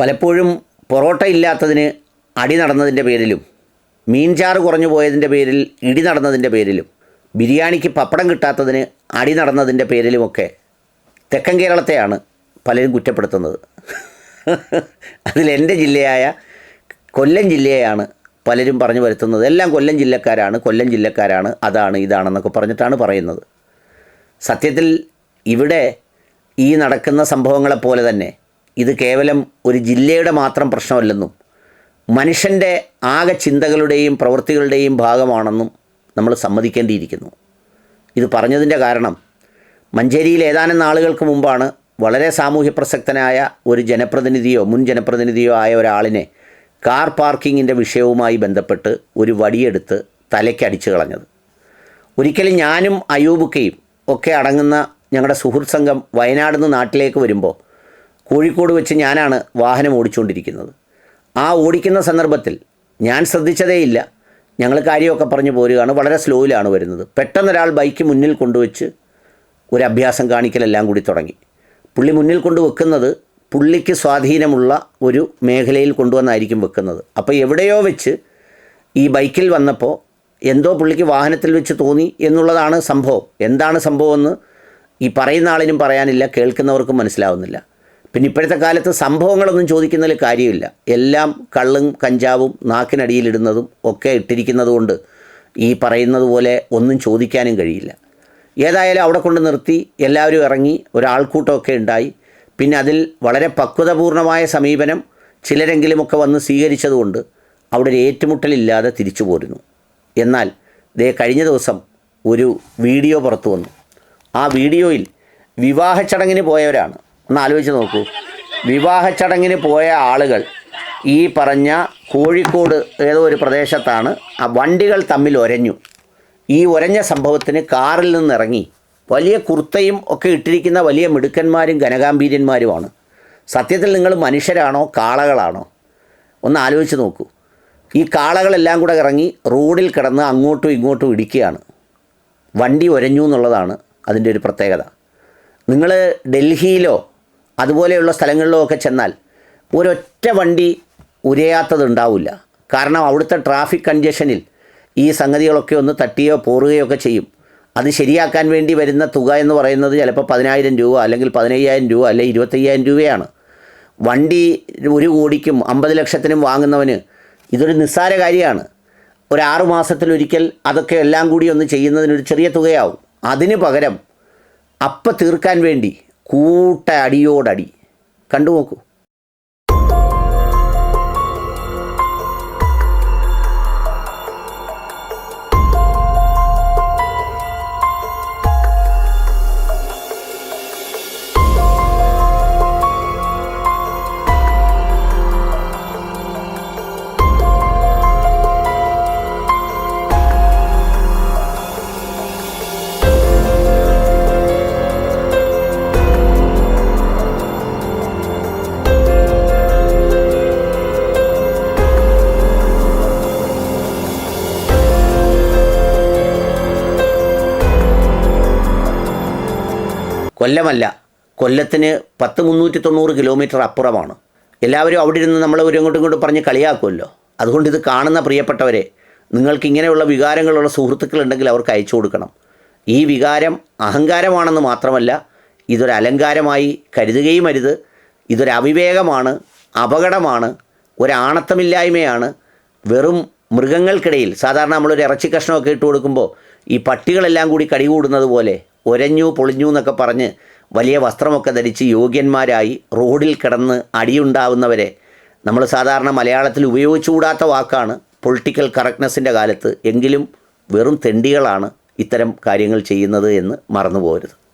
പലപ്പോഴും പൊറോട്ട ഇല്ലാത്തതിന് അടി നടന്നതിന്റെ പേരിലും മീൻചാറ് കുറഞ്ഞു പോയതിന്റെ പേരിൽ ഇടി നടന്നതിന്റെ പേരിലും ബിരിയാണിക്ക് പപ്പടം കിട്ടാത്തതിന് അടി നടന്നതിന്റെ പേരിലുമൊക്കെ തെക്കൻ കേരളത്തെയാണ് പലരും കുറ്റപ്പെടുത്തുന്നത്. അതിലെന്റെ ജില്ലയായ കൊല്ലം ജില്ലയെയാണ് പലരും പറഞ്ഞു വരുത്തുന്നത്. എല്ലാം കൊല്ലം ജില്ലക്കാരാണ് കൊല്ലം ജില്ലക്കാരാണ് അതാണ് ഇതാണെന്നൊക്കെ പറഞ്ഞിട്ടാണ് പറയുന്നത്. സത്യത്തിൽ ഇവിടെ ഈ നടക്കുന്ന സംഭവങ്ങളെപ്പോലെ തന്നെ ഇത് കേവലം ഒരു ജില്ലയുടെ മാത്രം പ്രശ്നമല്ലെന്നും മനുഷ്യന്റെ ആകെ ചിന്തകളുടെയും പ്രവൃത്തികളുടെയും ഭാഗമാണെന്നും നമ്മൾ സമ്മതിക്കേണ്ടിയിരിക്കുന്നു. ഇത് പറഞ്ഞതിന്റെ കാരണം മഞ്ചേരിയിൽ ഏതാനും നാളുകൾക്ക് മുമ്പാണ് വളരെ സാമൂഹ്യ പ്രസക്തനായ ഒരു ജനപ്രതിനിധിയോ മുൻ ജനപ്രതിനിധിയോ ആയ ഒരാളിനെ കാർ പാർക്കിങ്ങിന്റെ വിഷയവുമായി ബന്ധപ്പെട്ട് ഒരു വടിയെടുത്ത് തലയ്ക്ക് അടിച്ചു കളഞ്ഞത്. ഒരിക്കലും ഞാനും അയൂബുക്കയും ഒക്കെ അടങ്ങുന്ന ഞങ്ങളുടെ സുഹൃത്ത് സംഘം വയനാട് നിന്ന് നാട്ടിലേക്ക് വരുമ്പോൾ കോഴിക്കോട് വെച്ച് ഞാനാണ് വാഹനം ഓടിച്ചുകൊണ്ടിരിക്കുന്നത്. ആ ഓടിക്കുന്ന സന്ദർഭത്തിൽ ഞാൻ ശ്രദ്ധിച്ചതേയില്ല. ഞങ്ങൾ കാര്യമൊക്കെ പറഞ്ഞു പോരുകയാണ്. വളരെ സ്ലോയിലാണ് വരുന്നത്. പെട്ടെന്നൊരാൾ ബൈക്ക് മുന്നിൽ കൊണ്ടുവച്ച് ഒരു അഭ്യാസം കാണിക്കലെല്ലാം കൂടി തുടങ്ങി. പുള്ളി മുന്നിൽ കൊണ്ട് വെക്കുന്നത് പുള്ളിക്ക് സ്വാധീനമുള്ള ഒരു മേഖലയിൽ കൊണ്ടുവന്നായിരിക്കും വെക്കുന്നത്. അപ്പോൾ എവിടെയോ വെച്ച് ഈ ബൈക്കിൽ വന്നപ്പോൾ എന്തോ പുള്ളിക്ക് വാഹനത്തിൽ വെച്ച് തോന്നി എന്നുള്ളതാണ് സംഭവം. എന്താണ് സംഭവമെന്ന് ഈ പറയുന്ന ആളിനും പറയാനില്ല കേൾക്കുന്നവർക്കും മനസ്സിലാവുന്നില്ല. പിന്നെ ഇപ്പോഴത്തെ കാലത്ത് സംഭവങ്ങളൊന്നും ചോദിക്കുന്നതിൽ കാര്യമില്ല. എല്ലാം കള്ളും കഞ്ചാവും നാക്കിനടിയിലിടുന്നതും ഒക്കെ ഇട്ടിരിക്കുന്നതുകൊണ്ട് ഈ പറയുന്നത് പോലെ ഒന്നും ചോദിക്കാനും കഴിയില്ല. ഏതായാലും അവിടെ കൊണ്ട് നിർത്തി എല്ലാവരും ഇറങ്ങി ഒരാൾക്കൂട്ടമൊക്കെ ഉണ്ടായി. പിന്നെ അതിൽ വളരെ പക്വതപൂർണമായ സമീപനം ചിലരെങ്കിലുമൊക്കെ വന്ന് സ്വീകരിച്ചതുകൊണ്ട് അവിടെ ഒരു ഏറ്റുമുട്ടലില്ലാതെ തിരിച്ചു പോരുന്നു. എന്നാൽ ദേ കഴിഞ്ഞ ദിവസം ഒരു വീഡിയോ പുറത്തു വന്നു. ആ വീഡിയോയിൽ വിവാഹ ചടങ്ങിന് പോയവരാണ്. ഒന്ന് ആലോചിച്ച് നോക്കൂ. വിവാഹ ചടങ്ങിന് പോയ ആളുകൾ ഈ പറഞ്ഞ കോഴിക്കോട് ഏതോ ഒരു പ്രദേശത്താണ് ആ വണ്ടികൾ തമ്മിൽ ഒരഞ്ഞു. ഈ ഒരഞ്ഞ സംഭവത്തിന് കാറിൽ നിന്നിറങ്ങി. വലിയ കുർത്തയും ഒക്കെ ഇട്ടിരിക്കുന്ന വലിയ മിടുക്കന്മാരും ഘനഗാംഭീര്യന്മാരുമാണ്. സത്യത്തിൽ നിങ്ങൾ മനുഷ്യരാണോ കാളകളാണോ? ഒന്ന് ആലോചിച്ച് നോക്കൂ. ഈ കാളകളെല്ലാം കൂടെ ഇറങ്ങി റോഡിൽ കിടന്ന് അങ്ങോട്ടും ഇങ്ങോട്ടും ഇടിക്കുകയാണ്. വണ്ടി ഒരഞ്ഞു എന്നുള്ളതാണ് അതിന്റെ ഒരു പ്രത്യേകത. നിങ്ങൾ ഡൽഹിയിലോ അതുപോലെയുള്ള സ്ഥലങ്ങളിലൊക്കെ ചെന്നാൽ ഒരൊറ്റ വണ്ടി ഉരയാത്തതുണ്ടാവില്ല. കാരണം അവിടുത്തെ ട്രാഫിക് കൺജഷനിൽ ഈ സംഗതികളൊക്കെ ഒന്ന് തട്ടിയോ പോറുകയോ ഒക്കെ ചെയ്യും. അത് ശരിയാക്കാൻ വേണ്ടി വരുന്ന തുക എന്ന് പറയുന്നത് ചിലപ്പോൾ പതിനായിരം രൂപ അല്ലെങ്കിൽ പതിനയ്യായിരം രൂപ അല്ലെങ്കിൽ ഇരുപത്തയ്യായിരം രൂപയാണ്. വണ്ടി ഒരു കോടിക്കും അമ്പത് ലക്ഷത്തിനും വാങ്ങുന്നവന് ഇതൊരു നിസ്സാര കാര്യമാണ്. ഒരു മാസത്തിലൊരിക്കൽ അതൊക്കെ എല്ലാം കൂടി ഒന്ന് ചെയ്യുന്നതിനൊരു ചെറിയ തുകയാവും. അതിന് പകരം അപ്പം തീർക്കാൻ വേണ്ടി കൂട്ട അടിയോടടി. കണ്ടു നോക്കൂ. കൊല്ലമല്ല കൊല്ലത്തിന് പത്ത് മുന്നൂറ്റി തൊണ്ണൂറ് കിലോമീറ്റർ അപ്പുറമാണ്. എല്ലാവരും അവിടെ ഇരുന്ന് നമ്മൾ ഒരു അങ്ങോട്ടും ഇങ്ങോട്ടും പറഞ്ഞ് കളിയാക്കുമല്ലോ. അതുകൊണ്ട് ഇത് കാണുന്ന പ്രിയപ്പെട്ടവരെ നിങ്ങൾക്ക് ഇങ്ങനെയുള്ള വികാരങ്ങളുള്ള സുഹൃത്തുക്കളുണ്ടെങ്കിൽ അവർക്ക് അയച്ചു കൊടുക്കണം. ഈ വികാരം അഹങ്കാരമാണെന്ന് മാത്രമല്ല ഇതൊരു അലങ്കാരമായി കരുതുകയും അരുത്. ഇതൊരു അവിവേകമാണ് അപകടമാണ് ഒരാണത്തമില്ലായ്മയാണ് വെറും മൃഗങ്ങൾക്കിടയിൽ സാധാരണ നമ്മളൊരു ഇറച്ചി കഷ്ണമൊക്കെ ഇട്ട് കൊടുക്കുമ്പോൾ ഈ പട്ടികളെല്ലാം കൂടി കടികൂടുന്നത് പോലെ ഒരഞ്ഞു പൊളിഞ്ഞു എന്നൊക്കെ പറഞ്ഞ് വലിയ വസ്ത്രമൊക്കെ ധരിച്ച് യോഗ്യന്മാരായി റോഡിൽ കിടന്ന് അടിയുണ്ടാവുന്നവരെ നമ്മൾ സാധാരണ മലയാളത്തിൽ ഉപയോഗിച്ചുകൂടാത്ത വാക്കാണ് പൊളിറ്റിക്കൽ കറക്റ്റ്നെസ്സിന്റെ കാലത്ത് എങ്കിലും വെറും തെണ്ടികളാണ് ഇത്തരം കാര്യങ്ങൾ ചെയ്യുന്നത് എന്ന് മറന്നു പോകരുത്